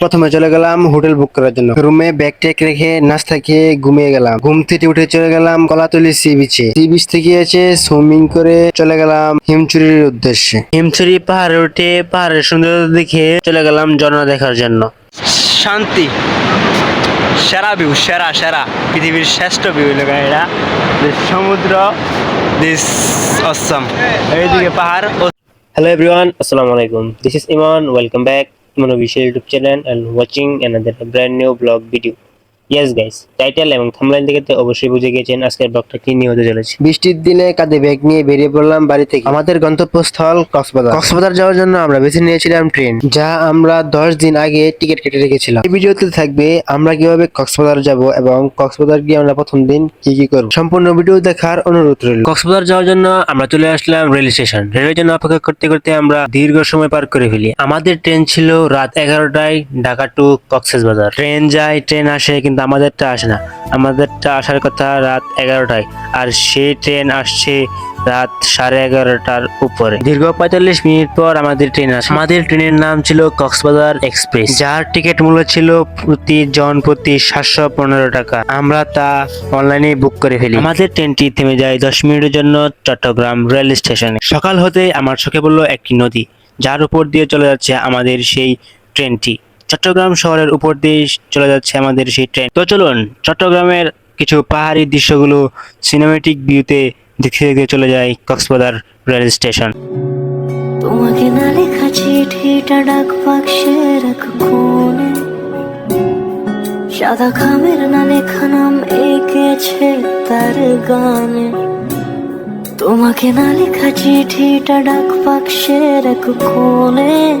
প্রথমে চলে গেলাম হোটেল বুক করার জন্য। রুমে ব্যাগ টেক রেখে নাস্তা খেয়ে ঘুমিয়ে গেলাম। ঘুম থেকে উঠে চলে গেলাম কলাতলি সি বিচে সি বিচ থেকে এসে সুইমিং করে চলে গেলাম হিমচুরির উদ্দেশ্যে। হিমচুরি পাহাড়ে উঠে পাহাড়ের সৌন্দর্য দেখে চলে গেলাম ঝর্ণা দেখার জন্য। শান্তি। সেরা ভিউ সেরা সেরা। পৃথিবীর শ্রেষ্ঠ ভিউ লেখা এটা। সমুদ্র দিস অসম এইদিকে পাহাড় hello everyone, Assalamu alaikum. This is Iman. Welcome back my YouTube channel and watching another brand new vlog video. Yes guys title এবং থাম্বনেল থেকে তো অবশ্যই বুঝে গেছেন আজকের ব্লগটা কি নিয়ে হতে চলেছে। বৃষ্টির দিনে কাঁধে ব্যাগ নিয়ে বেরিয়ে পড়লাম বাড়ি থেকে। আমাদের গন্তব্যস্থল কক্সবাজার। কক্সবাজার যাওয়ার জন্য আমরা বেছে নিয়েছিলাম ট্রেন যা আমরা দশ দিন আগে টিকিট কেটে রেখেছিলাম। এই ভিডিওতে থাকবে, আমরা কীভাবে কক্সবাজার যাব এবং কক্সবাজার গিয়ে আমরা প্রথম দিন কি কি করব। সম্পূর্ণ ভিডিও দেখার অনুরোধ রইল। কক্সবাজার যাওয়ার জন্য আমরা চলে আসলাম রেল স্টেশন। রেলের জন্য অপেক্ষা করতে করতে আমরা দীর্ঘ সময় পার করে ফেলি। আমাদের ট্রেন ছিল রাত এগারোটায় ঢাকা টু কক্সবাজার ট্রেন যায় ট্রেন আসে, কিন্তু আমাদেরটা আসে না। আমাদেরটা আসার কথা রাত এগারোটায়, আর সেই ট্রেন আসছে রাত সাড়ে এগারোটার উপরে। দীর্ঘ পঁয়তাল্লিশ মিনিট পর আমাদের ট্রেন আসে। আমাদের ট্রেনের নাম ছিল কক্সবাজার এক্সপ্রেস, যার টিকিট মূল্য ছিল প্রতি জন প্রতি সাতশো পনেরো টাকা। আমরা তা অনলাইনে বুক করে ফেলি। আমাদের ট্রেনটি থেমে যায় দশ মিনিটের জন্য চট্টগ্রাম রেল স্টেশনে। সকাল হতে আমার চোখে পড়ল একটি নদী, যার উপর দিয়ে চলে যাচ্ছে আমাদের সেই ট্রেনটি। চট্টগ্রাম শহরের উপর দিয়ে চলে যাচ্ছে আমাদের সেই ট্রেন তো চলুন, চট্টগ্রামের কিছু পাহাড়ি দৃশ্যগুলো সিনেমেটিক ভিউতে দেখে দেখে চলে যায় কক্সবাজার রেল স্টেশন তোমাকে না লেখা চিঠিটা ডাক বাক্সে রাখ কোণে সাদা খামের না লেখা নাম এঁকেছে তার গানে। তোমাকে না লেখা চিঠিটা ডাক বাক্সে রাখ কোণে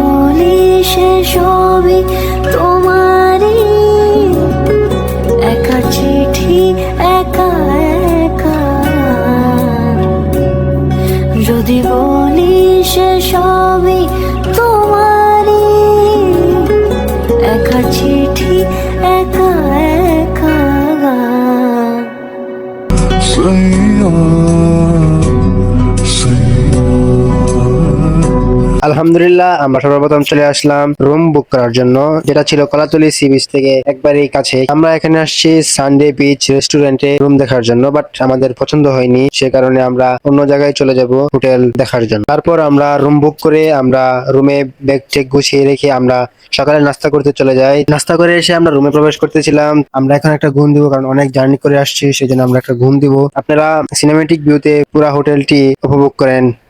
যদি বলি সে সবই তোমারি একা চিঠি একা একা আলহামদুলিল্লাহ, আমরা সর্বপ্রথম চলে আসলাম রুম বুক করার জন্য, যেটা ছিল কলাতলি সি বিচ থেকে একবারই কাছে। আমরা এখানে আসছি সানডে বিচ রেস্টুরেন্টে রুম দেখার জন্য বাট আমাদের পছন্দ হয়নি, সে কারণে আমরা অন্য জায়গায় চলে যাব হোটেল দেখার জন্য। তারপর আমরা রুম বুক করে আমরা রুমে ব্যাগ চেক গুছিয়ে রেখে আমরা সকালে নাস্তা করতে চলে যাই। নাস্তা করে এসে আমরা রুমে প্রবেশ করতেছিলাম। আমরা এখন একটা ঘুম দিব, কারণ অনেক জার্নি করে আসছি সেই জন্য আমরা একটা ঘুম দিব। আপনারা সিনেমেটিক ভিউতে পুরো হোটেলটি উপভোগ করেন।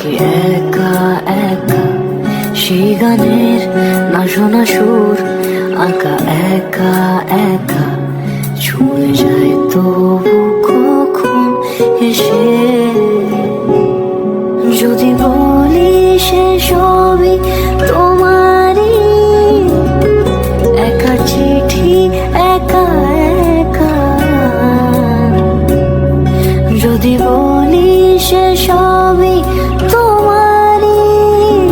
থাকে একা একা। সেই গানের না শোনা সুর, আঁকা একা একা। ছুঁয়ে যায় তবু কখন এসে যদি বলি সে সবই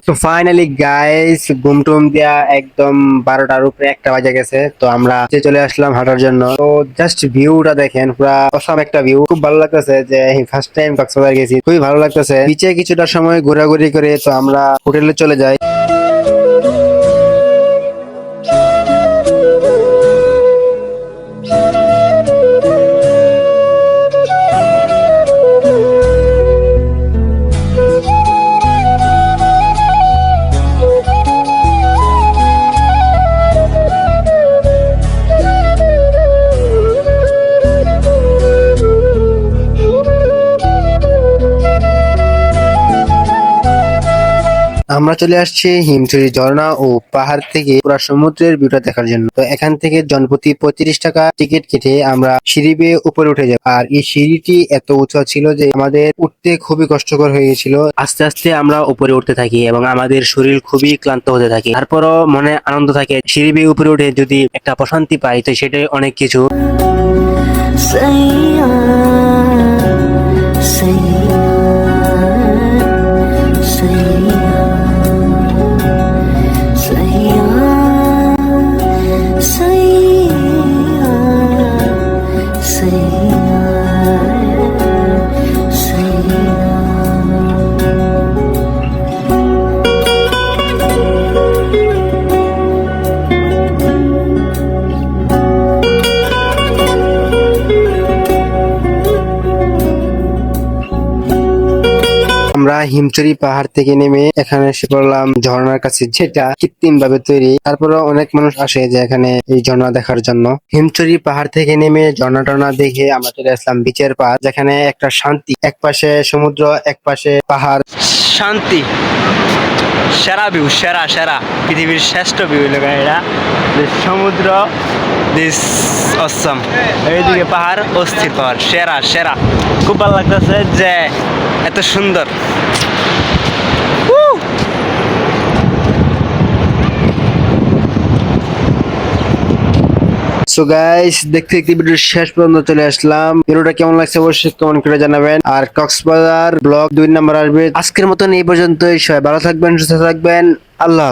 তো ফাইনালি গাইস ঘুম টুম দিয়া একদম বারোটার উপরে একটা বাজে গেছে। তো আমরা চলে আসলাম হাঁটার জন্য। তো জাস্ট ভিউটা দেখেন, পুরা অসম একটা ভিউ খুব ভালো লাগতেছে যে ফার্স্ট টাইম কক্সবাজার গেছি। খুবই ভালো লাগতেছে। নিচে কিছুটা সময় ঘোরাঘুরি করে তো আমরা হোটেলে চলে যাই। আমরা চলে আসছি হিমছড়ি ঝর্ণা ও পাহাড় থেকে পুরো সমুদ্রের ভিউটা দেখার জন্য। তো এখান থেকে জনপ্রতি পঁয়ত্রিশ টাকা টিকিট কেটে আমরা সিঁড়ি বেয়ে উপরে উঠে যাব। আর এই সিঁড়িটি এত উঁচা ছিল যে আমাদের উঠতে খুবই কষ্টকর হয়ে গেছিল। আস্তে আস্তে আমরা উপরে উঠতে থাকি এবং আমাদের শরীর খুবই ক্লান্ত হতে থাকে। তারপরও মনে আনন্দ থাকে সিঁড়ি বেয়ে উপরে উঠে যদি একটা প্রশান্তি পাই, তো সেটাই অনেক কিছু। আমরা হিমচুরি পাহাড় থেকে নেমে এখানে এসে পড়লাম ঝর্ণার কাছে, যেটা কৃত্রিম ভাবে তৈরি। তারপরে অনেক মানুষ আসে যে এখানে এই ঝর্ণা দেখার জন্য। হিমচুরি পাহাড় থেকে নেমে ঝর্ণা টর্ণা দেখে আমরা চলে আসলাম বিচের পার যেখানে একটা শান্তি। এক পাশে সমুদ্র এক পাশে পাহাড়। শান্তি। সেরা ভিউ সেরা সেরা। পৃথিবীর শ্রেষ্ঠ ভিউ হইল এটা। সমুদ্র দিস অসম এইদিকে পাহাড়, অস্থির পাহাড়। সেরা সেরা। খুব ভালো লাগতেছে যে এত সুন্দর। সো গাইস দেখতে দেখতে ভিডিওর শেষ পর্যন্ত চলে আসলাম। ভিডিওটা কেমন লাগছে অবশ্যই কমেন্ট করে জানাবেন। আর কক্সবাজার ব্লগ দুই নাম্বার আসবে। আজকের মতন এই পর্যন্তই। সবাই ভালো থাকবেন, সুস্থ থাকবেন। আল্লাহ